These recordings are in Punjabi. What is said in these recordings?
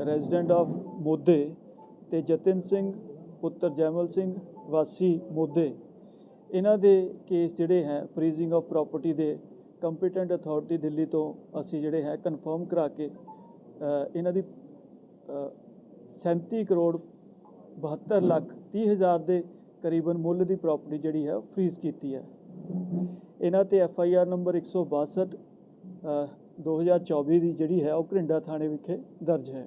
ਰੈਜ਼ੀਡੈਂਟ ਆਫ ਮੋਦੇ ਤੇ ਜਤਿਨ ਸਿੰਘ ਪੁੱਤਰ ਜੈਮਲ ਸਿੰਘ ਵਾਸੀ ਮੋਦੇ। ਇਹਨਾਂ ਦੇ ਕੇਸ ਜਿਹੜੇ ਹੈ ਫਰੀਜ਼ਿੰਗ ਆਫ ਪ੍ਰਾਪਰਟੀ ਦੇ ਕੰਪੀਟੈਂਟ ਅਥਾਰਟੀ ਦਿੱਲੀ ਤੋਂ ਅਸੀਂ ਜਿਹੜੇ ਹੈ ਕਨਫਰਮ ਕਰਾ ਕੇ ਇਹਨਾਂ ਦੀ ਅ, 37 ਕਰੋੜ 72 ਲੱਖ 30 ਹਜ਼ਾਰ ਦੇ ਕਰੀਬਨ ਮੁੱਲ ਦੀ ਪ੍ਰਾਪਰਟੀ ਜਿਹੜੀ ਹੈ ਫਰੀਜ਼ ਕੀਤੀ ਹੈ। ਇਹਨਾਂ ਤੇ ਐਫ ਆਈ ਆਰ ਨੰਬਰ 162 ਅ, 2024 ਦੀ ਜਿਹੜੀ ਹੈ ਉਹ ਘਰਿੰਡਾ ਥਾਣੇ ਵਿਖੇ ਦਰਜ ਹੈ।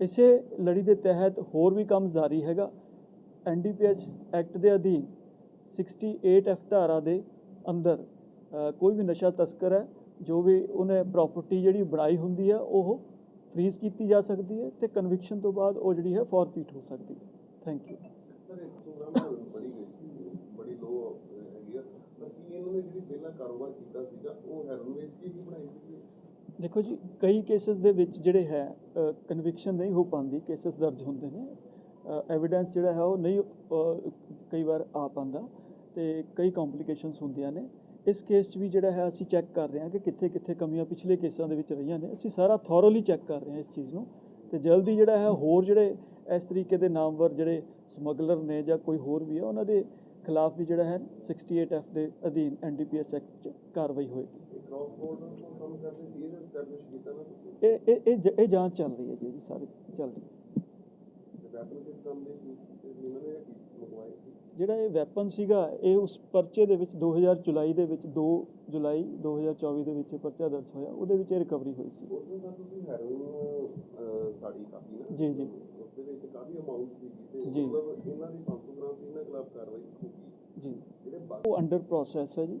ਇਸੇ ਲੜੀ ਦੇ ਤਹਿਤ ਹੋਰ ਵੀ ਕੰਮ ਜਾਰੀ ਹੈਗਾ। ਐਨਡੀਪੀਐਸ ਐਕਟ ਦੇ ਅਧੀਨ 68 ਐਫ ਧਾਰਾ ਦੇ ਅੰਦਰ ਕੋਈ ਵੀ ਨਸ਼ਾ ਤਸਕਰ ਹੈ, ਜੋ ਵੀ ਉਹਨੇ ਪ੍ਰਾਪਰਟੀ ਜਿਹੜੀ ਬਣਾਈ ਹੁੰਦੀ ਹੈ, ਉਹ ਫਰੀਜ਼ ਕੀਤੀ ਜਾ ਸਕਦੀ ਹੈ ਤੇ ਕਨਵਿਕਸ਼ਨ ਤੋਂ ਬਾਅਦ ਉਹ ਜਿਹੜੀ ਹੈ ਫੋਰਫੀਟ ਹੋ ਸਕਦੀ ਹੈ। ਥੈਂਕ ਯੂ ਸਰ, ਇਸ ਪ੍ਰੋਗਰਾਮ ਬੜੀ ਬੜੀ ਲੋ ਹੈਗੀ ਆ। ਪਰ ਕੀ ਇਹਨਾਂ ਨੇ ਜਿਹੜੀ ਪਹਿਲਾਂ ਕਾਰੋਬਾਰ ਕੀਤਾ ਸੀਗਾ, ਉਹ ਹੈਰੋਨ ਵੇਚ ਕੇ ਹੀ ਬਣਾਈ ਸੀ ਦੇਖੋ ਜੀ, ਕਈ ਕੇਸਸ ਦੇ ਵਿੱਚ ਜਿਹੜੇ ਹੈ ਕਨਵਿਕਸ਼ਨ ਨਹੀਂ ਹੋ ਪਾਉਂਦੀ ਕੇਸਸ ਦਰਜ ਹੁੰਦੇ ਨੇ। ਐਵੀਡੈਂਸ ਜਿਹੜਾ ਹੈ ਉਹ ਨਹੀਂ ਕਈ ਵਾਰ ਆ ਪਾਉਂਦਾ ਤੇ ਕਈ ਕੰਪਲਿਕੇਸ਼ਨਸ ਹੁੰਦੀਆਂ ਨੇ। ਇਸ ਕੇਸ 'ਚ ਵੀ ਜਿਹੜਾ ਹੈ, ਅਸੀਂ ਚੈੱਕ ਕਰ ਰਹੇ ਹਾਂ ਕਿ ਕਿੱਥੇ ਕਿੱਥੇ ਕਮੀਆਂ ਪਿਛਲੇ ਕੇਸਾਂ ਦੇ ਵਿੱਚ ਰਹੀਆਂ ਨੇ। ਅਸੀਂ ਸਾਰਾ ਥੋਰੋਲੀ ਚੈੱਕ ਕਰ ਰਹੇ ਹਾਂ ਇਸ ਚੀਜ਼ ਨੂੰ। ਤੇ ਜਲਦੀ ਜਿਹੜਾ ਹੈ, ਹੋਰ ਜਿਹੜੇ ਇਸ ਤਰੀਕੇ ਦੇ ਨਾਮਵਰ ਜਿਹੜੇ ਸਮਗਲਰ ਨੇ ਜਾਂ ਕੋਈ ਹੋਰ ਵੀ ਹੈ, ਉਹਨਾਂ ਦੇ ਖਿਲਾਫ ਵੀ ਜਿਹੜਾ ਹੈ 68 ਐਫ ਦੇ ਅਧੀਨ ਐਨਡੀਪੀਐਸ ਐਕਟ 'ਚ ਕਾਰਵਾਈ ਹੋਏਗੀ। ਇਹ ਇਹ ਇਹ ਇਹ ਜਾਂਚ ਚੱਲ ਰਹੀ ਹੈ ਜੀ ਇਹਦੀ ਸਾਰੀ ਚੱਲ ਰਹੀ ਜਿਹੜਾ ਇਹ ਵੈਪਨ ਸੀਗਾ ਇਹ ਉਸ ਪਰਚੇ ਦੇ ਵਿੱਚ 2000 ਜੁਲਾਈ ਦੇ ਵਿੱਚ 2 ਜੁਲਾਈ 2024 ਦੇ ਵਿੱਚ ਪਰਚਾ ਦਰਜ ਹੋਇਆ ਉਹਦੇ ਵਿੱਚ ਇਹ ਰਿਕਵਰੀ ਹੋਈ ਸੀ। ਜੀ, ਜੀ। ਜੀ। ਮਤਲਬ ਇਹਨਾਂ ਦੀ 500 ਗ੍ਰਾਮ ਸੀ ਇਹਨਾਂ ਖਿਲਾਫ ਕਾਰਵਾਈ ਹੋਊਗੀ ਜੀ। ਜਿਹੜੇ ਬਾਕੀ ਉਹ ਅੰਡਰ ਪ੍ਰੋਸੈਸ ਹੈ ਜੀ।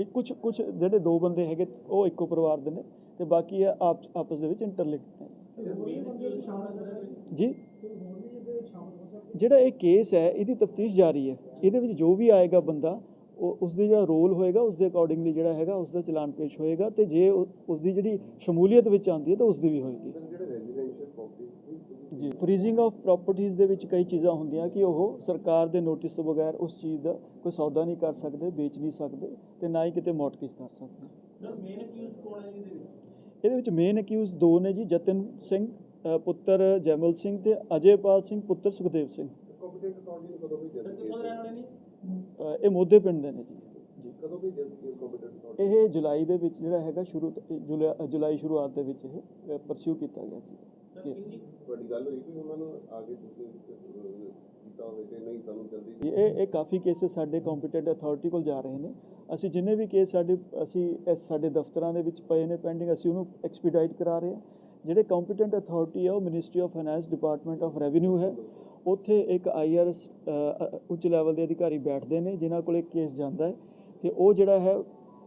ਇਹ ਕੁਝ ਕੁਝ ਜਿਹੜੇ ਦੋ ਬੰਦੇ ਹੈਗੇ, ਉਹ ਇੱਕੋ ਪਰਿਵਾਰ ਦੇ ਨੇ ਤੇ ਬਾਕੀ ਇਹ ਆਪ, ਆਪਸ ਦੇ ਵਿੱਚ ਇੰਟਰਲਿੰਕਡ ਨੇ। ਜੀ? ਜਿਹੜਾ ਇਹ ਕੇਸ ਹੈ, ਇਹਦੀ ਤਫਤੀਸ਼ ਜਾਰੀ ਹੈ। ਇਹਦੇ ਵਿੱਚ ਜੋ ਵੀ ਆਏਗਾ ਬੰਦਾ, ਉਹ ਉਸ ਦੀ ਜਿਹੜਾ ਰੋਲ ਹੋਏਗਾ ਉਸ ਦੇ ਅਕੋਰਡਿੰਗਲੀ ਜਿਹੜਾ ਹੈਗਾ ਉਸ ਦਾ ਚਲਾਨ ਪੇਸ਼ ਹੋਏਗਾ ਤੇ ਜੇ ਉਹ- ਉਸ ਦੀ ਜਿਹੜੀ ਸ਼ਮੂਲੀਅਤ ਵਿੱਚ ਆਉਂਦੀ ਹੈ, ਤਾਂ ਉਸ ਦੀ ਵੀ ਹੋਏਗੀ। ਜੀ। ਫਰੀਜ਼ਿੰਗ ਆਫ ਪ੍ਰਾਪਰਟੀਆਂ ਦੇ ਵਿੱਚ ਕਈ ਚੀਜ਼ਾਂ ਹੁੰਦੀਆਂ ਕਿ ਉਹ ਸਰਕਾਰ ਦੇ ਨੋਟਿਸ ਤੋਂ ਬਗੈਰ ਉਸ ਚੀਜ਼ ਦਾ ਕੋਈ ਸੌਦਾ ਨਹੀਂ ਕਰ ਸਕਦੇ ਵੇਚ ਨਹੀਂ ਸਕਦੇ ਤੇ ਨਾ ਹੀ ਕਿਤੇ ਮੌਟਗੇਜ ਕਰ ਸਕਦੇ। ਸਰ ਮੇਨ ਅਕਿਊਜ਼ ਕੌਣ ਹੈ ਜੀ ਇਹਦੇ ਵਿੱਚ? ਇਹਦੇ ਵਿੱਚ ਮੇਨ ਅਕਿਊਜ਼ ਦੋ ਨੇ ਜੀ ਜਤਨ ਸਿੰਘ ਪੁੱਤਰ ਜੈਮਲ ਸਿੰਘ ਤੇ ਅਜੇਪਾਲ ਸਿੰਘ ਪੁੱਤਰ ਸੁਖਦੇਵ ਸਿੰਘ। ਕੰਪੀਟੈਂਟ ਅਥਾਰਟੀ ਨੂੰ ਕਦੋਂ ਵੀ ਸਰ ਕਿੱਥੋਂ ਦੇ ਰਹਿਣ ਵਾਲੇ ਨੇ? ਅ, ਇਹ ਮੋਦੇ ਪਿੰਡ ਦੇ ਨੇ ਜੀ। ਜੀ ਕਦੋਂ ਵੀ ਕੰਪੀਟੈਂਟ ਅਥਾਰਟੀ ਇਹ ਜੁਲਾਈ ਦੇ ਵਿੱਚ ਜਿਹੜਾ ਹੈਗਾ ਸ਼ੁਰੂ ਤੋਂ- ਜੁਲਾ- ਜੁਲਾਈ ਸ਼ੁਰੂਆਤ ਦੇ ਵਿੱਚ ਇਹ ਪਰਸਿਊ ਕੀਤਾ ਗਿਆ ਸੀ। ਤੁਹਾਡੀ ਗੱਲ ਹੋਈ ਕਿ ਉਹਨਾਂ ਨੂੰ ਆ ਕੇ ਤੁਸੀਂ ਅਹ, ਕੀਤਾ ਹੋਵੇ ਕਿ ਨਹੀਂ ਸਾਨੂੰ ਜਲਦੀ ਇਹ ਇਹ ਕਾਫੀ ਕੇਸਿਸ ਸਾਡੇ ਕੰਪੀਟੈਂਟ ਅਥਾਰਟੀ ਕੋਲ ਜਾ ਰਹੇ ਨੇ। ਅਸੀਂ ਜਿੰਨੇ ਵੀ ਕੇਸ ਸਾਡੇ ਅਸੀਂ ਇਸ ਸਾਡੇ ਦਫ਼ਤਰਾਂ ਦੇ ਵਿੱਚ ਪਏ ਨੇ ਪੈਂਡਿੰਗ ਅਸੀਂ ਉਹਨੂੰ ਐਕਸਪੀਡਾਈਟ ਕਰਾ ਰਹੇ ਹਾਂ। ਜਿਹੜੇ ਕੰਪੀਟੈਂਟ ਅਥਾਰਟੀ ਹੈ ਉਹ ministry of finance department of revenue ਹੈ। ਉੱਥੇ ਇੱਕ ਆਈਆਰਐਸ ਉੱਚ ਲੈਵਲ ਦੇ ਅਧਿਕਾਰੀ ਬੈਠਦੇ ਨੇ ਜਿਨ੍ਹਾਂ ਕੋਲ ਇੱਕ ਕੇਸ ਜਾਂਦਾ ਹੈ। ਤੇ ਉਹ ਜਿਹੜਾ ਹੈ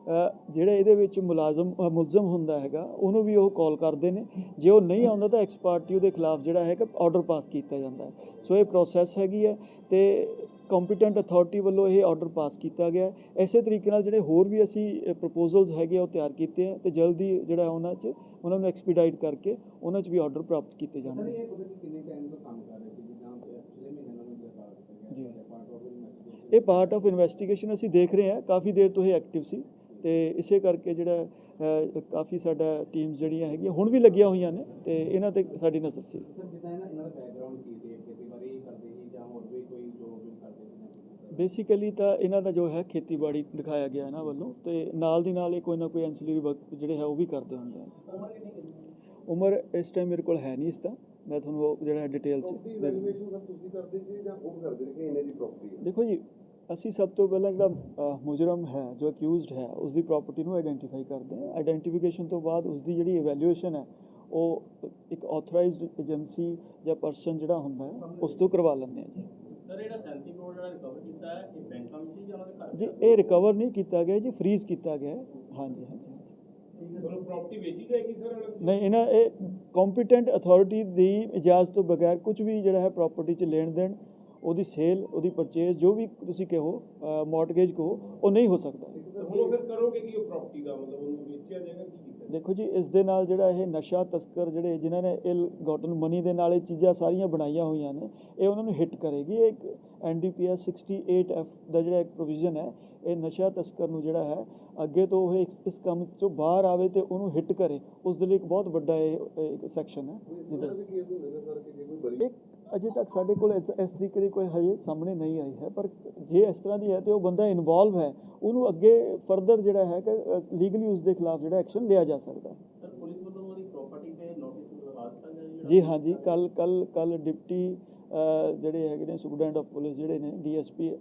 ਜਿਹੜੇ ਇਹਦੇ ਵਿੱਚ ਮੁਲਾਜ਼ਮ ਮੁਲਜ਼ਮ ਹੁੰਦਾ ਹੈਗਾ ਉਹਨੂੰ ਵੀ ਉਹ ਕਾਲ ਕਰਦੇ ਨੇ। ਜੇ ਉਹ ਨਹੀਂ ਆਉਂਦਾ ਤਾਂ ਐਕਸ ਪਾਰਟੀ ਉਹਦੇ ਖਿਲਾਫ ਜਿਹੜਾ ਹੈਗਾ ਆਰਡਰ ਪਾਸ ਕੀਤਾ ਜਾਂਦਾ ਹੈ। ਸੋ ਇਹ ਪ੍ਰੋਸੈਸ ਹੈਗੀ ਹੈ ਤੇ ਕੰਪੀਟੈਂਟ ਅਥਾਰਟੀ ਵੱਲੋਂ ਇਹ ਆਰਡਰ ਪਾਸ ਕੀਤਾ ਗਿਆ। ਇਸੇ ਤਰੀਕੇ ਨਾਲ ਜਿਹੜੇ ਹੋਰ ਵੀ ਅਸੀਂ ਪ੍ਰਪੋਜ਼ਲਸ ਹੈਗੇ ਉਹ ਤਿਆਰ ਕੀਤੇ ਆ ਤੇ ਜਲਦੀ ਜਿਹੜਾ ਉਹਨਾਂ 'ਚ ਉਹਨਾਂ ਨੂੰ ਐਕਸਪੀਡਾਈਟ ਕਰਕੇ ਉਹਨਾਂ 'ਚ ਵੀ ਆਰਡਰ ਪ੍ਰਾਪਤ ਕੀਤੇ ਸਰ ਜਾਣਗੇ ਇਹ ਪਤਾ ਕਿ ਕਿੰਨੇ ਟਾਈਮ ਤੋਂ ਕੰਮ ਕਰ ਰਹੇ ਸੀ ਜਿੱਦਾਂ ਪਿਛਲੇ ਮਹੀਨੇ ਨਾਲ ਗ੍ਰਿਫਤਾਰ ਕੀਤਾ ਜੀ। ਗਿਆ ਪਾਰਟ ਆਫ ਇਨਵੈਸਟੀਗੇਸ਼ਨ ਇਹ ਪਾਰਟ ਆਫ ਇਨਵੈਸਟੀਗੇਸ਼ਨ ਅਸੀਂ ਦੇਖ ਰਹੇ ਹਾਂ ਕਾਫੀ ਦੇਰ ਤੋਂ ਇਹ ਐਕਟਿਵ ਸੀ। ਤੇ ਇਸੇ ਕਰਕੇ ਜਿਹੜਾ ਕਾਫੀ ਸਾਡਾ ਟੀਮਸ ਜਿਹੜੀਆਂ ਹੈਗੀਆਂ ਹੁਣ ਵੀ ਲੱਗੀਆਂ ਹੋਈਆਂ ਨੇ ਤੇ ਇਹਨਾਂ ਤੇ ਸਾਡੀ ਨਜ਼ਰ ਸੀ। ਸਰ ਜਿੱਦਾਂ ਇਹਨਾਂ ਇਹਨਾਂ ਦਾ ਬੈਕਗ੍ਰਾਉਂਡ ਕੀ ਸੀ? ਖੇਤੀਬਾੜੀ ਕਰਦੇ ਸੀ ਜਾਂ ਹੋਰ ਵੀ ਕੋਈ ਜੋਬ ਵੀ ਕਰਦੇ ਸੀ? ਜਾਂ ਕੁਛ ਏਦਾਂ? ਬੇਸਿਕਲੀ ਤਾਂ ਇਹਨਾਂ ਦਾ ਜੋ ਹੈ ਖੇਤੀਬਾੜੀ ਦਿਖਾਇਆ ਗਿਆ ਇਹਨਾਂ ਵੱਲੋਂ ਤੇ ਨਾਲ ਦੀ ਨਾਲ ਇਹ ਕੋਈ ਨਾ ਕੋਈ ਐਂਸਲਰੀ ਵਰਕ ਜਿਹੜੇ ਹੈ ਉਹ ਵੀ ਕਰਦੇ ਹੁੰਦੇ ਹਨ ਉਮਰ ਇਸ ਟਾਈਮ ਮੇਰੇ ਕੋਲ ਹੈ ਨਹੀਂ ਇਸ ਦਾ ਮੈਂ ਤੁਹਾਨੂੰ ਉਹ ਜਿਹੜਾ ਡਿਟੇਲ ਚ ਪ੍ਰੋਪਰਟੀ ਦੇ ਦੂੰ। ਵੈਲਿਊਏਸ਼ਨ ਸਰ ਤੁਸੀਂ ਕਰਦੇ ਜੀ ਜਾਂ ਉਹ ਕਰਦੇ ਨੇ ਕਿ ਇਹਨੇ ਦੀ ਪ੍ਰਾਪਰਟੀ ਹੈ ਦੇਖੋ ਜੀ ਅਸੀਂ ਸਭ ਤੋਂ ਪਹਿਲਾਂ ਜਿਹੜਾ ਮੁਜਰਮ ਹੈ ਜੋ ਅਕਿਊਜ਼ਡ ਹੈ ਉਸ ਦੀ ਪ੍ਰਾਪਰਟੀ ਨੂੰ ਆਇਡੈਂਟੀਫਾਈ ਕਰਦੇ ਹਾਂ। ਆਇਡੈਂਟੀਫਿਕੇਸ਼ਨ ਤੋਂ ਬਾਅਦ ਉਸ ਦੀ ਜਿਹੜੀ ਇਵੈਲੂਏਸ਼ਨ ਹੈ ਉਹ ਇੱਕ ਆਥੋਰਾਈਜ਼ਡ ਏਜੰਸੀ ਜਾਂ ਪਰਸਨ ਜਿਹੜਾ ਹੁੰਦਾ ਹੈ ਉਸ ਤੋਂ ਕਰਵਾ ਲੈਂਦੇ ਹਾਂ ਜੀ। ਸਰ ਜਿਹੜਾ 37 ਕਰੋੜ ਜਿਹੜਾ ਰਿਕਵਰ ਕੀਤਾ ਹੈ ਇਹ ਬੈਂਕਾਂ ਵਿੱਚ ਸੀ ਜਾਂ ਇਹ ਰਿਕਵਰ ਨਹੀਂ ਕੀਤਾ ਗਿਆ ਜੀ ਫ੍ਰੀਜ਼ ਕੀਤਾ ਗਿਆ। ਹਾਂਜੀ ਹਾਂਜੀ ਹਾਂਜੀ। ਮਤਲਬ ਪ੍ਰਾਪਰਟੀ ਵੇਚੀ ਜਾਏਗੀ ਸਰ ਨਹੀਂ ਇਹਨਾਂ ਇਹ ਕੰਪੀਟੈਂਟ ਅਥਾਰਟੀ ਦੀ ਇਜਾਜ਼ਤ ਤੋਂ ਬਗੈਰ ਕੁਝ ਵੀ ਜਿਹੜਾ ਹੈ ਪ੍ਰਾਪਰਟੀ 'ਚ ਲੈਣ ਦੇਣ ਉਹਦੀ ਸੇਲ ਉਹਦੀ ਪਰਚੇਜ਼ ਜੋ ਵੀ ਤੁਸੀਂ ਕਹੋ ਮਾਰਟਗੇਜ ਕਹੋ ਉਹ ਨਹੀਂ ਹੋ ਸਕਦਾ। ਹੁਣ ਉਹ ਫਿਰ ਕਰੋਗੇ ਕੀ ਉਹ ਪ੍ਰਾਪਰਟੀ ਦਾ ਮਤਲਬ ਉਹਨੂੰ ਵੇਚਿਆ ਜਾਏਗਾ ਕੀ ਕੀਤਾ ਦੇਖੋ ਜੀ ਇਸ ਦੇ ਨਾਲ ਜਿਹੜਾ ਇਹ ਨਸ਼ਾ ਤਸਕਰ ਜਿਹੜੇ ਜਿਨ੍ਹਾਂ ਨੇ ਇਲ ਗੋਟਨ ਮਨੀ ਦੇ ਨਾਲ ਇਹ ਚੀਜ਼ਾਂ ਸਾਰੀਆਂ ਬਣਾਈਆਂ ਹੋਈਆਂ ਨੇ ਇਹ ਉਹਨਾਂ ਨੂੰ ਹਿੱਟ ਕਰੇਗੀ। ਇਹ ਇੱਕ ਐਨਡੀਪੀਐਸ 68F ਦਾ ਜਿਹੜਾ ਇੱਕ ਪ੍ਰੋਵੀਜ਼ਨ ਹੈ ਇਹ ਨਸ਼ਾ ਤਸਕਰ ਨੂੰ ਜਿਹੜਾ ਹੈ ਅੱਗੇ ਤੋਂ ਉਹ ਇਸ ਕੰਮ ਚੋਂ ਬਾਹਰ ਆਵੇ ਤੇ ਉਹਨੂੰ ਹਿੱਟ ਕਰੇ। ਉਸ ਦੇ ਲਈ ਇੱਕ ਬਹੁਤ ਵੱਡਾ ਇਹ ਇਹ ਸੈਕਸ਼ਨ ਹੈ। ਜਿਹਦਾ ਅਜੇ ਤੱਕ ਸਾਡੇ ਕੋਲ ਇਸ- ਤਰੀਕੇ ਦੀ ਕੋਈ ਹਜੇ ਸਾਹਮਣੇ ਨਹੀਂ ਆਈ ਹੈ ਪਰ ਜੇ ਇਸ ਤਰ੍ਹਾਂ ਦੀ ਹੈ ਤੇ ਉਹ ਬੰਦਾ ਇਨਵੋਲਵ ਹੈ ਉਹਨੂੰ ਅੱਗੇ ਫਰਦਰ ਜਿਹੜਾ ਹੈ ਕਿ ਲੀਗਲੀ ਉਸ ਦੇ ਖਿਲਾਫ ਜਿਹੜਾ ਐਕਸ਼ਨ ਲਿਆ ਜਾ ਸਕਦਾ ਹੈ। ਜੀ ਹਾਂ ਜੀ ਕੱਲ ਕੱਲ ਕੱਲ ਡਿਪਟੀ ਜਿਹੜੇ ਹੈਗੇ ਨੇ ਸੁਪਰਡੈਂਟ ਆਫ ਪੁਲਿਸ ਜਿਹੜੇ ਨੇ ਡੀਐਸਪੀ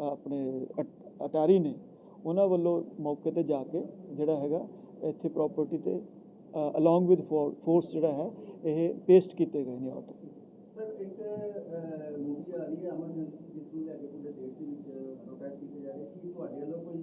ਆਪਣੇ ਅਟ- ਅਟਾਰੀ ਨੇ ਉਹਨਾਂ ਵੱਲੋਂ ਮੌਕੇ ਤੇ ਜਾ ਕੇ ਜਿਹੜਾ ਹੈਗਾ ਇੱਥੇ ਪ੍ਰਾਪਰਟੀ ਤੇ ਅਲੋਂਗ ਵਿਦ ਫੋਰਸ ਜਿਹੜਾ ਹੈ ਇਹ ਪੇਸਟ ਕੀਤੇ ਗਏ ਨੇ ਆਰਡਰ ਸਰ, ਇੱਕ ਮੂਵੀ ਆ ਰਹੀ ਹੈ ਅਮਰਜੈਂਸੀ, ਜਿਸ ਨੂੰ ਲੈ ਕੇ ਪੂਰੇ ਦੇਸ਼ ਦੇ ਵਿੱਚ ਪ੍ਰੋਟੈਸਟ ਕੀਤੇ ਜਾ ਰਹੇ। ਕੀ ਤੁਹਾਡੇ ਵੱਲੋਂ ਕੋਈ